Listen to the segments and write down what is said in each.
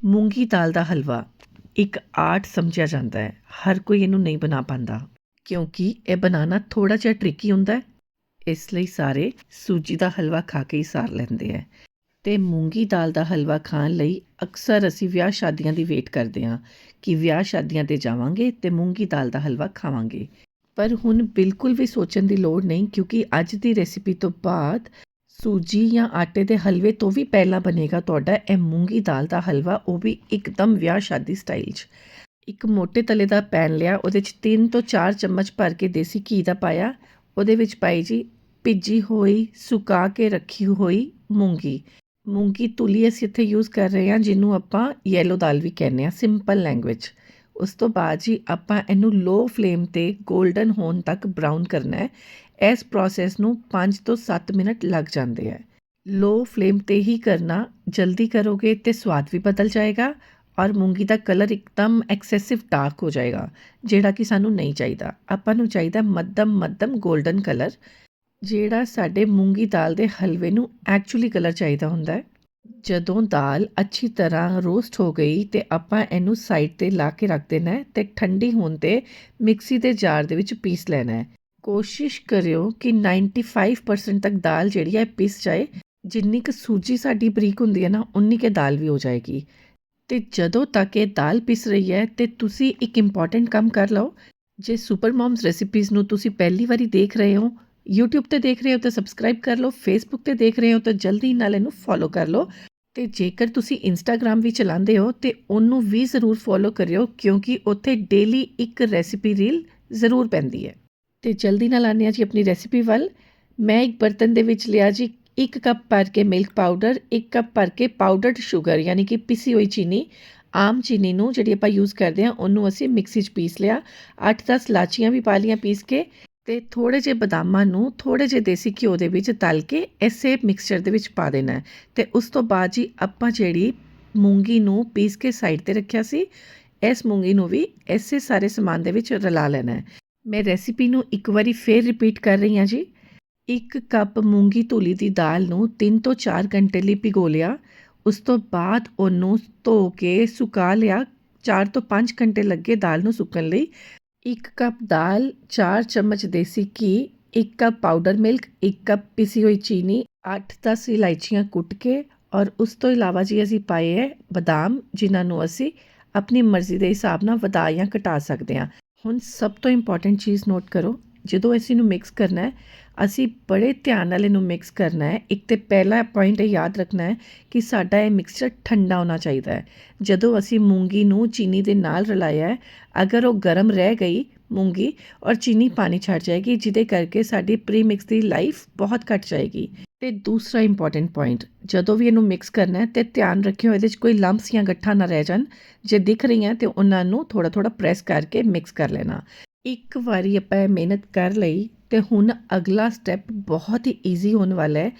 ਮੂੰਗੀ ਦਾਲ ਦਾ ਹਲਵਾ ਇੱਕ ਆਰਟ ਸਮਝਿਆ ਜਾਂਦਾ ਹੈ। ਹਰ ਕੋਈ ਇਹਨੂੰ ਨਹੀਂ ਬਣਾ ਪਾਉਂਦਾ, ਕਿਉਂਕਿ ਇਹ ਬਣਾਉਣਾ ਥੋੜਾ ਜਿਹਾ ਟ੍ਰਿਕੀ ਹੁੰਦਾ ਇਸ ਲਈ ਸਾਰੇ ਸੂਜੀ ਦਾ ਹਲਵਾ ਖਾ ਕੇ ਹੀ ਸਾਰ ਲੈਂਦੇ ਹੈ। ਤੇ ਮੂੰਗੀ ਦਾਲ ਦਾ ਹਲਵਾ ਖਾਣ ਲਈ ਅਕਸਰ ਅਸੀਂ ਵਿਆਹ ਸ਼ਾਦੀਆਂ ਦੀ ਵੇਟ ਕਰਦੇ ਹਾਂ ਕਿ ਵਿਆਹ ਸ਼ਾਦੀਆਂ ਤੇ ਜਾਵਾਂਗੇ ਤੇ ਮੂੰਗੀ ਦਾਲ ਦਾ ਹਲਵਾ ਖਾਵਾਂਗੇ। ਪਰ ਹੁਣ ਬਿਲਕੁਲ ਵੀ ਸੋਚਣ ਦੀ ਲੋੜ ਨਹੀਂ, ਕਿਉਂਕਿ ਅੱਜ ਦੀ ਰੈਸਿਪੀ ਤੋਂ ਬਾਅਦ ਸੂਜੀ ਜਾਂ ਆਟੇ ਦੇ ਹਲਵੇ ਤੋਂ ਵੀ ਪਹਿਲਾਂ ਬਣੇਗਾ ਤੁਹਾਡਾ ਇਹ ਮੂੰਗੀ ਦਾਲ ਦਾ ਹਲਵਾ, ਉਹ ਵੀ ਇੱਕਦਮ ਵਿਆਹ ਸ਼ਾਦੀ ਸਟਾਈਲ 'ਚ। ਇੱਕ ਮੋٹے ਤਲੇ ਦਾ ਪੈਨ ਲਿਆ, ਉਹਦੇ 'ਚ 3 ਤੋਂ 4 ਚਮਚ ਭਰ ਕੇ ਦੇਸੀ ਘੀ ਦਾ ਪਾਇਆ। ਉਹਦੇ ਵਿੱਚ ਪਾਈ ਜੀ ਭਿੱਜੀ ਹੋਈ, ਸੁਕਾ ਕੇ ਰੱਖੀ ਹੋਈ ਮੂੰਗੀ। ਮੂੰਗੀ ਤੁਲੀ ਅਸੀਂ ਇੱਥੇ ਯੂਜ਼ ਕਰ ਰਹੇ ਹਾਂ, ਜਿਹਨੂੰ ਆਪਾਂ ਯੈਲੋ ਦਾਲ ਵੀ ਕਹਿੰਦੇ ਆ ਸਿੰਪਲ ਲੈਂਗੁਏਜ ਉਸ ਤੋਂ ਬਾਅਦ ਜੀ ਆਪਾਂ ਇਹਨੂੰ ਲੋ ਫਲੇਮ ਤੇ ਗੋਲਡਨ ਹੋਣ ਤੱਕ ਬਰਾਊਨ ਕਰਨਾ ਹੈ। ਇਸ ਪ੍ਰੋਸੈਸ ਨੂੰ ਪੰਜ ਤੋਂ ਸੱਤ ਮਿੰਟ ਲੱਗ ਜਾਂਦੇ ਹੈ ਲੋ ਫਲੇਮ ਤੇ ਹੀ ਕਰਨਾ ਜਲਦੀ ਕਰੋਗੇ ਤੇ ਸਵਾਦ ਵੀ ਬਦਲ ਜਾਏਗਾ ਔਰ ਮੂੰਗੀ ਦਾ ਕਲਰ ਇੱਕਦਮ ਐਕਸੈਸਿਵ ਡਾਰਕ ਹੋ ਜਾਏਗਾ, ਜਿਹੜਾ ਕਿ ਸਾਨੂੰ ਨਹੀਂ ਚਾਹੀਦਾ। ਆਪਾਂ ਨੂੰ ਚਾਹੀਦਾ ਮੱਧਮ ਮੱਧਮ 골ਡਨ ਕਲਰ ਜਿਹੜਾ ਸਾਡੇ ਮੂੰਗੀ ਦਾਲ ਦੇ ਹਲਵੇ ਨੂੰ ਐਕਚੁਅਲੀ ਕਲਰ ਚਾਹੀਦਾ ਹੁੰਦਾ ਹੈ। ਜਦੋਂ ਦਾਲ ਅੱਛੀ ਤਰ੍ਹਾਂ ਰੋਸਟ ਹੋ ਗਈ ਤੇ ਆਪਾਂ ਇਹਨੂੰ ਸਾਈਡ ਤੇ ਲਾ ਕੇ ਰੱਖ ਦੇਣਾ ਹੈ ਤੇ ਠੰਡੀ ਹੋਣ ਤੇ ਮਿਕਸੀ ਦੇ ਜਾਰ ਦੇ ਵਿੱਚ ਪੀਸ ਲੈਣਾ ਹੈ। ਕੋਸ਼ਿਸ਼ ਕਰਿਓ ਕਿ 95% ਤੱਕ ਦਾਲ ਜਿਹੜੀ ਹੈ ਪਿਸ ਜਾਏ। ਜਿੰਨੀ ਕੁ ਸੂਜੀ ਸਾਡੀ ਬਰੀਕ ਹੁੰਦੀ ਹੈ ਨਾ, ਉਨੀ ਕੁ ਦਾਲ ਵੀ ਹੋ ਜਾਏਗੀ। ਤੇ ਜਦੋਂ ਤੱਕ ਇਹ ਦਾਲ ਪਿਸ ਰਹੀ ਹੈ, ਤੇ ਤੁਸੀਂ ਇੱਕ ਇੰਪੋਰਟੈਂਟ ਕੰਮ ਕਰ ਲਓ। ਜੇ ਸੁਪਰ ਮਮਸ ਰੈਸਿਪੀਜ਼ ਨੂੰ ਤੁਸੀਂ ਪਹਿਲੀ ਵਾਰੀ ਦੇਖ ਰਹੇ ਹੋ, YouTube ਤੇ ਦੇਖ ਰਹੇ ਹੋ ਤਾਂ ਸਬਸਕ੍ਰਾਈਬ ਕਰ ਲਓ, Facebook ਤੇ ਦੇਖ ਰਹੇ ਹੋ ਤਾਂ ਜਲਦੀ ਨਾਲ ਇਹਨੂੰ ਫੋਲੋ ਕਰ ਲਓ। ਤੇ ਜੇਕਰ ਤੁਸੀਂ Instagram ਵੀ ਚਲਾਉਂਦੇ ਹੋ, ਤੇ ਉਹਨੂੰ ਵੀ ਜ਼ਰੂਰ ਫੋਲੋ ਕਰਿਓ, ਕਿਉਂਕਿ ਉੱਥੇ ਡੇਲੀ ਇੱਕ ਰੈਸਿਪੀ ਰੀਲ ਜ਼ਰੂਰ ਪੈਂਦੀ ਹੈ। ਤੇ ਜਲਦੀ ਨਾਲ ਆਉਂਦੇ ਹਾਂ ਜੀ ਆਪਣੀ ਰੈਸਿਪੀ ਵੱਲ। ਮੈਂ ਇੱਕ ਬਰਤਨ ਦੇ ਵਿੱਚ ਲਿਆ ਜੀ ਇੱਕ ਕੱਪ ਭਰ ਕੇ ਮਿਲਕ ਪਾਊਡਰ ਇੱਕ ਕੱਪ ਭਰ ਕੇ ਪਾਊਡਰਡ ਸ਼ੂਗਰ ਯਾਨੀ ਕਿ ਪਿਸੀ ਹੋਈ ਚੀਨੀ, ਆਮ ਚੀਨੀ ਨੂੰ ਜਿਹੜੀ ਆਪਾਂ ਯੂਜ਼ ਕਰਦੇ ਹਾਂ, ਉਹਨੂੰ ਅਸੀਂ ਮਿਕਸੀ 'ਚ ਪੀਸ ਲਿਆ। 8-10 ਲਾਚੀਆਂ ਵੀ ਪਾ ਲੀਆਂ ਪੀਸ ਕੇ ਤੇ ਥੋੜੇ ਜਿਹੇ ਬਦਾਮਾਂ ਨੂੰ ਥੋੜੇ ਜਿਹੇ ਦੇਸੀ ਘਿਓ ਦੇ ਵਿੱਚ ਤਲ ਕੇ ਐਸੇ ਮਿਕਸਚਰ ਦੇ ਵਿੱਚ ਪਾ ਦੇਣਾ ਹੈ। ਤੇ ਉਸ ਤੋਂ ਬਾਅਦ ਜੀ ਆਪਾਂ ਜਿਹੜੀ ਮੂੰਗੀ ਨੂੰ ਪੀਸ ਕੇ ਸਾਈਡ ਤੇ ਰੱਖਿਆ ਸੀ, ਇਸ ਮੂੰਗੀ ਨੂੰ ਵੀ ਐਸੇ ਸਾਰੇ ਸਮਾਨ ਦੇ ਵਿੱਚ ਰਲਾ ਲੈਣਾ ਹੈ। ਮੈਂ ਰੈਸਿਪੀ ਨੂੰ ਇੱਕ ਵਾਰੀ ਫੇਰ ਰਿਪੀਟ ਕਰ ਰਹੀ ਹਾਂ ਜੀ। ਇੱਕ ਕੱਪ ਮੂੰਗੀ ਧੁਲੀ ਦੀ ਦਾਲ ਨੂੰ 3 ਤੋਂ 4 ਘੰਟੇ ਲਈ ਭਿਗੋ ਲਿਆ। ਉਸ ਤੋਂ ਬਾਅਦ ਉਹਨੂੰ ਧੋ ਕੇ ਸੁਕਾ ਲਿਆ। 4 ਤੋਂ 5 ਘੰਟੇ ਲੱਗੇ ਦਾਲ ਨੂੰ ਸੁੱਕਣ ਲਈ। ਇੱਕ ਕੱਪ ਦਾਲ 4 ਚਮਚ ਦੇਸੀ ਘੀ, ਇੱਕ ਕੱਪ ਪਾਊਡਰ ਮਿਲਕ ਇੱਕ ਕੱਪ ਪਿਸੀ ਹੋਈ ਚੀਨੀ 8-10 ਇਲਾਇਚੀਆਂ ਕੁੱਟ ਕੇ ਔਰ ਉਸ ਤੋਂ ਇਲਾਵਾ ਜੀ ਅਸੀਂ ਪਾਏ ਹੈ ਬਦਾਮ, ਜਿਨ੍ਹਾਂ ਨੂੰ ਅਸੀਂ ਆਪਣੀ ਮਰਜ਼ੀ ਦੇ ਹਿਸਾਬ ਨਾਲ ਵਧਾ ਜਾਂ ਘਟਾ ਸਕਦੇ ਹਾਂ। ਹੁਣ ਸਭ ਤੋਂ ਇੰਪੋਰਟੈਂਟ ਚੀਜ਼ ਨੋਟ ਕਰੋ, ਜਦੋਂ ਅਸੀਂ ਇਹਨੂੰ ਮਿਕਸ ਕਰਨਾ ਹੈ, ਅਸੀਂ ਬੜੇ ਧਿਆਨ ਨਾਲ ਇਹਨੂੰ ਮਿਕਸ ਕਰਨਾ ਹੈ। ਇੱਕ ਤੇ ਪਹਿਲਾ ਪੁਆਇੰਟ ਇਹ ਯਾਦ ਰੱਖਣਾ ਹੈ ਕਿ ਸਾਡਾ ਇਹ ਮਿਕਸਚਰ ਠੰਡਾ ਹੋਣਾ ਚਾਹੀਦਾ ਹੈ। ਜਦੋਂ ਅਸੀਂ ਮੂੰਗੀ ਨੂੰ ਚੀਨੀ ਦੇ ਨਾਲ ਰਲਾਇਆ ਹੈ, ਅਗਰ ਉਹ ਗਰਮ ਰਹਿ ਗਈ ਮੂੰਗੀ ਔਰ ਚੀਨੀ ਪਾਣੀ ਛੱਡ ਜਾਏਗੀ, ਜਿਹਦੇ ਕਰਕੇ ਸਾਡੀ ਪ੍ਰੀ ਮਿਕਸ ਦੀ ਲਾਈਫ ਬਹੁਤ ਘਟ ਜਾਏਗੀ। ਤੇ ਦੂਸਰਾ ਇੰਪੋਰਟੈਂਟ ਪੁਆਇੰਟ ਜਦੋਂ ਵੀ ਇਹਨੂੰ ਮਿਕਸ ਕਰਨਾ ਹੈ ਤੇ ਧਿਆਨ ਰੱਖਿਓ ਇਹਦੇ 'ਚ ਕੋਈ ਲੰਪਸ ਜਾਂ ਗੱਠਾਂ ਨਾ ਰਹਿ ਜਾਣ। ਜੇ ਦਿਖ ਰਹੀਆਂ ਤੇ ਉਹਨਾਂ ਨੂੰ ਥੋੜਾ ਥੋੜਾ ਪ੍ਰੈਸ ਕਰਕੇ ਮਿਕਸ ਕਰ ਲੈਣਾ। ਇੱਕ ਵਾਰੀ ਆਪਾਂ ਇਹ ਮਿਹਨਤ ਕਰ ਲਈ ਤੇ ਹੁਣ ਅਗਲਾ ਸਟੈਪ ਬਹੁਤ ਹੀ ਈਜ਼ੀ ਹੋਣ ਵਾਲਾ ਹੈ।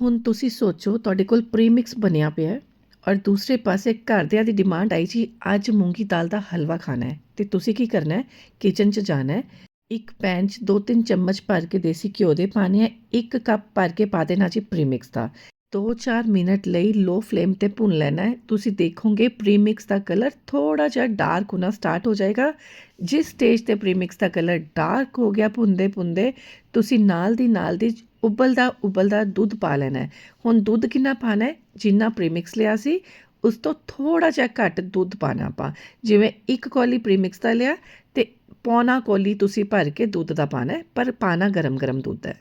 ਹੁਣ ਤੁਸੀਂ ਸੋਚੋ ਤੁਹਾਡੇ ਕੋਲ ਪ੍ਰੀਮਿਕਸ ਬਣਿਆ ਪਿਆ ਹੈ। ਔਰ ਦੂਸਰੇ ਪਾਸੇ ਘਰਦਿਆਂ ਦੀ ਡਿਮਾਂਡ ਆਈ ਜੀ, ਅੱਜ ਮੂੰਗੀ ਦਾਲ ਦਾ ਹਲਵਾ ਖਾਣਾ ਹੈ। ਤੇ ਤੁਸੀਂ ਕੀ ਕਰਨਾ ਹੈ? ਕਿਚਨ 'ਚ ਜਾਣਾ ਹੈ। ਇੱਕ ਪੈਨ 'ਚ 2-3 ਚਮਚ ਭਰ ਕੇ ਦੇਸੀ ਘਿਓ ਦੇ ਪਾਣੇ ਹੈ। ਇੱਕ ਕੱਪ ਭਰ ਕੇ ਪਾ ਦੇਣਾ ਜੀ ਪ੍ਰੀਮਿਕਸ ਦਾ। 2-4 ਮਿੰਟ ਲਈ ਲੋ ਫਲੇਮ ਤੇ ਭੁੰਨ ਲੈਣਾ ਹੈ। ਤੁਸੀਂ ਦੇਖੋਗੇ ਪ੍ਰੀਮਿਕਸ ਦਾ ਕਲਰ ਥੋੜਾ ਜਿਹਾ ਡਾਰਕ ਹੋਣਾ ਸਟਾਰਟ ਹੋ ਜਾਏਗਾ। ਜਿਸ ਸਟੇਜ ਤੇ ਪ੍ਰੀਮਿਕਸ ਦਾ ਕਲਰ ਡਾਰਕ ਹੋ ਗਿਆ ਭੁੰਦੇ ਭੁੰਦੇ ਤੁਸੀਂ ਨਾਲ ਦੀ ਨਾਲ ਦੀ ਉਬਲਦਾ ਉਬਲਦਾ ਦੁੱਧ ਪਾ ਲੈਣਾ ਹੁਣ ਦੁੱਧ ਕਿੰਨਾ ਪਾਣਾ ਹੈ? ਜਿੰਨਾ ਪ੍ਰੀਮਿਕਸ ਲਿਆ ਸੀ, ਉਸ ਤੋਂ ਥੋੜਾ ਜਿਹਾ ਘੱਟ ਦੁੱਧ ਪਾਣਾ ਆਪਾਂ। ਜਿਵੇਂ ਇੱਕ ਕੌਲੀ ਪ੍ਰੀਮਿਕਸ ਦਾ ਲਿਆ ਤੇ ਪੌਣਾ ਕੋਲੀ ਤੁਸੀਂ ਭਰ ਕੇ ਦੁੱਧ ਦਾ ਪਾਣਾ ਹੈ, ਪਰ ਪਾਣਾ ਗਰਮ-ਗਰਮ ਦੁੱਧ ਹੈ।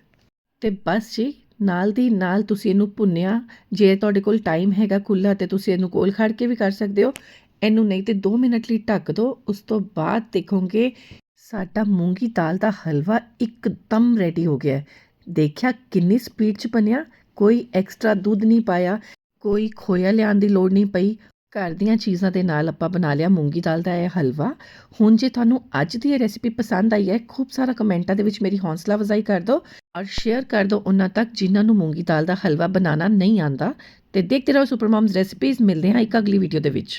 ਤੇ ਬਸ ਜੀ, ਨਾਲ ਦੀ ਨਾਲ ਤੁਸੀਂ ਇਹਨੂੰ ਭੁੰਨਿਆ, ਜੇ ਤੁਹਾਡੇ ਕੋਲ ਟਾਈਮ ਹੈਗਾ ਖੁੱਲਾ ਤੇ ਤੁਸੀਂ ਇਹਨੂੰ ਕੋਲ ਖੜ ਕੇ ਵੀ ਕਰ ਸਕਦੇ ਹੋ। ਇਹਨੂੰ ਨਹੀਂ ਤੇ 2 ਮਿੰਟ ਲਈ ਢੱਕ ਦਿਓ ਉਸ ਤੋਂ ਬਾਅਦ ਦੇਖੋਗੇ ਸਾਡਾ ਮੂੰਗੀ ਦਾਲ ਦਾ ਹਲਵਾ ਇੱਕਦਮ ਰੈਡੀ ਹੋ ਗਿਆ ਦੇਖਿਆ ਕਿੰਨੀ ਸਪੀਡ 'ਚ ਬਣਿਆ ਕੋਈ ਐਕਸਟਰਾ ਦੁੱਧ ਨਹੀਂ ਪਾਇਆ, ਕੋਈ ਖੋਇਆ ਲਿਆਉਣ ਦੀ ਲੋੜ ਨਹੀਂ ਪਈ। ਘਰ ਦੀਆਂ ਚੀਜ਼ਾਂ ਦੇ ਨਾਲ ਆਪਾਂ ਬਣਾ ਲਿਆ ਮੂੰਗੀ ਦਾਲ ਦਾ ਇਹ ਹਲਵਾ। ਹੁਣ ਜੇ ਤੁਹਾਨੂੰ ਅੱਜ ਦੀ ਇਹ ਰੈਸਿਪੀ ਪਸੰਦ ਆਈ ਹੈ, ਖੂਬ ਸਾਰਾ ਕਮੈਂਟਾਂ ਦੇ ਵਿੱਚ ਮੇਰੀ ਹੌਸਲਾ ਵਜ਼ਾਈ ਕਰ ਦਿਓ ਔਰ ਸ਼ੇਅਰ ਕਰ ਦਿਓ ਉਹਨਾਂ ਤੱਕ ਜਿਨ੍ਹਾਂ ਨੂੰ ਮੂੰਗੀ ਦਾਲ ਦਾ ਹਲਵਾ ਬਣਾਉਣਾ ਨਹੀਂ ਆਂਦਾ ਤੇ ਦੇਖਦੇ ਰਹੋ ਸੁਪਰ ਮਮਸ ਰੈਸਿਪੀਜ਼ ਮਿਲਦੇ ਹਾਂ ਇੱਕ ਅਗਲੀ ਵੀਡੀਓ ਦੇ ਵਿੱਚ।